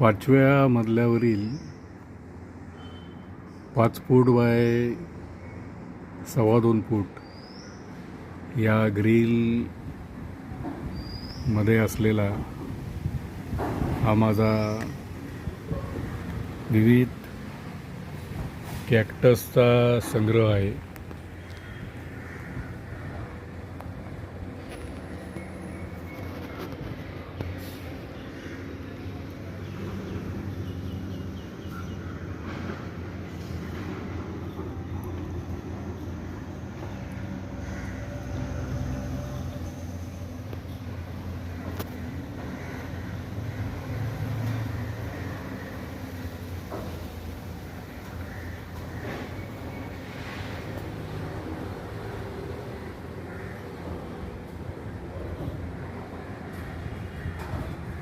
पाचव्या मजल्यावरील पाच फूट बाय सव्वा दोन फूट या ग्रीलमध्ये असलेला हा माझा विविध कॅक्टसचा संग्रह आहे.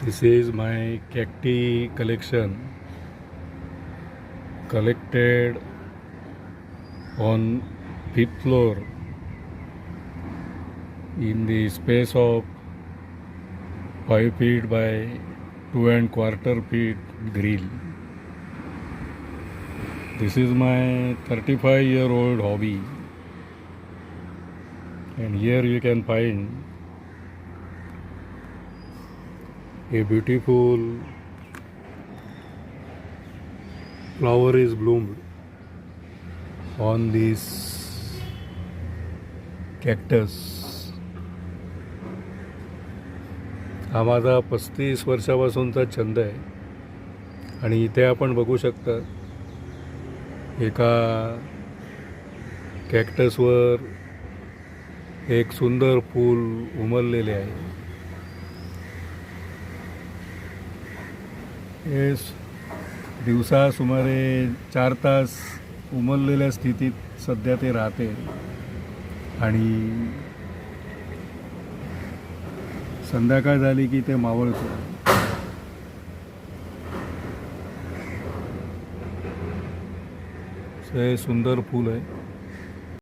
This is my cacti collection collected on fifth floor in the space of 5 feet by 2 and quarter feet grill. This is my 35 year old hobby and here you can find a beautiful flower is bloomed on this cactus. हा माझा पस्तीस वर्षापासूनचा छंद आहे. आणि इथे आपण बघू शकता एका कॅक्टसवर एक सुंदर फूल उमललेले आहे. हे दिवसा सुमारे चार तास उमललेल्या स्थितीत सध्या ते राहते. आणि संध्याकाळ झाली की ते मावळतं. हे सुंदर फूल आहे.